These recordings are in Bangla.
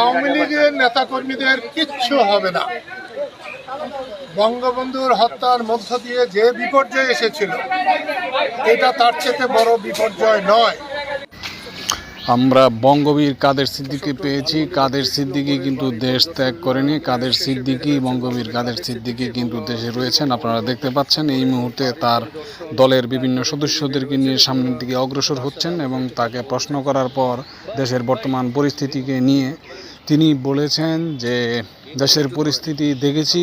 আওয়ামী লীগের নেতাকর্মীদের কিচ্ছু হবে না। বঙ্গবন্ধুর হত্যার মধ্য দিয়ে যে বিপর্যয় এসেছিল, এটা তার চেয়ে বড় বিপর্যয় নয়। আমরা বঙ্গবীর কাদের সিদ্দিকি পেয়েছি। কাদের সিদ্দিকি কিন্তু দেশ ত্যাগ করেনি। কাদের সিদ্দিকি, বঙ্গবীর কাদের সিদ্দিকি কিন্তু দেশে রয়েছেন। আপনারা দেখতে পাচ্ছেন, এই মুহূর্তে তার দলের বিভিন্ন সদস্যদেরকে নিয়ে সামনের দিকে অগ্রসর হচ্ছেন এবং তাকে প্রশ্ন করার পর দেশের বর্তমান পরিস্থিতিকে নিয়ে তিনি বলেছেন যে, দেশের পরিস্থিতি দেখেছি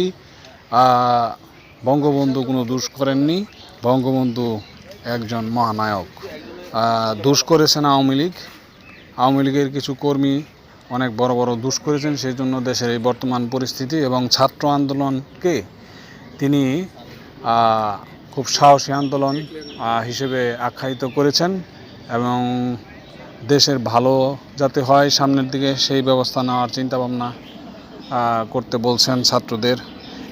বঙ্গবন্ধু কোনো দোষ করেননি। বঙ্গবন্ধু একজন মহানায়ক। দোষ করেছেন আওয়ামী লীগ। আওয়ামী লীগের কিছু কর্মী অনেক বড় বড় দোষ করেছেন সেই জন্য দেশের এই বর্তমান পরিস্থিতি এবং ছাত্র আন্দোলনকে তিনি খুব সাহসী আন্দোলন হিসেবে আখ্যায়িত করেছেন এবং দেশের ভালো যাতে হয় সামনের দিকে সেই ব্যবস্থা নেওয়ার চিন্তাভাবনা করতে বলছেন ছাত্রদের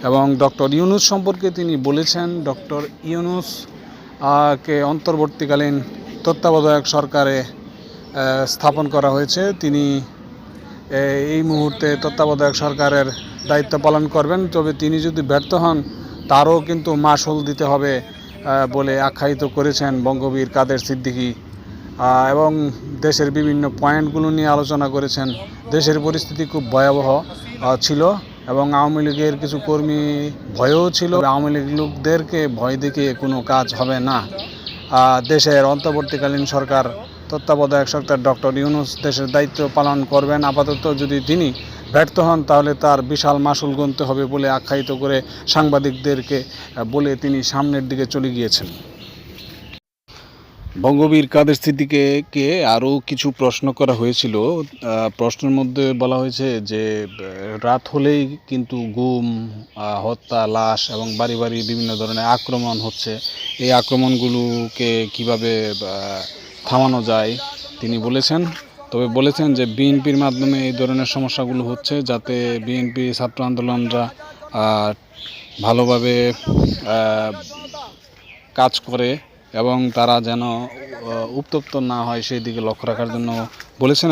এবং ডক্টর ইউনুস সম্পর্কে তিনি বলেছেন, ডক্টর ইউনুস কে অন্তর্বর্তীকালীন তত্ত্বাবধায়ক সরকারে স্থাপন করা হয়েছে। তিনি এই মুহূর্তে তত্ত্বাবধায়ক সরকারের দায়িত্ব পালন করবেন। তবে তিনি যদি ব্যর্থ হন, তারও কিন্তু মাসুল দিতে হবে বলে আখ্যায়িত করেছেন বঙ্গবীর কাদের সিদ্দিকী। এবং দেশের বিভিন্ন পয়েন্টগুলো নিয়ে আলোচনা করেছেন। দেশের পরিস্থিতি খুব ভয়াবহ ছিল এবং আওয়ামী লীগের কিছু কর্মী ভয়ও ছিল। আওয়ামী লীগ লোকদেরকে ভয় দেখিয়ে কোনো কাজ হবে না। দেশের অন্তর্বর্তীকালীন সরকার তত্ত্বাবধায়ক সরকার ডক্টর ইউনুস দেশের দায়িত্ব পালন করবেন। আপাতত যদি তিনি ব্যর্থ হন, তাহলে তার বিশাল মাসুল গুনতে হবে বলে আখ্যায়িত করে সাংবাদিকদেরকে বলে তিনি সামনের দিকে চলে গিয়েছেন। বঙ্গবীর কাদের স্থিতিকে কে আরও কিছু প্রশ্ন করা হয়েছিল। প্রশ্নের মধ্যে বলা হয়েছে যে রাত হলেই কিন্তু গুম হত্যা, লাশ এবং বাড়ি বাড়ি বিভিন্ন ধরনের আক্রমণ হচ্ছে। এই আক্রমণগুলোকে কীভাবে থামানো যায়। তিনি বলেছেন, তবে বলেছেন যে বিএনপির মাধ্যমে এই ধরনের সমস্যাগুলো হচ্ছে যাতে বিএনপি ছাত্র আন্দোলনরা ভালোভাবে কাজ করে এবং তারা যেন উত্তপ্ত না হয় সেই দিকে লক্ষ্য রাখার জন্য বলেছেন।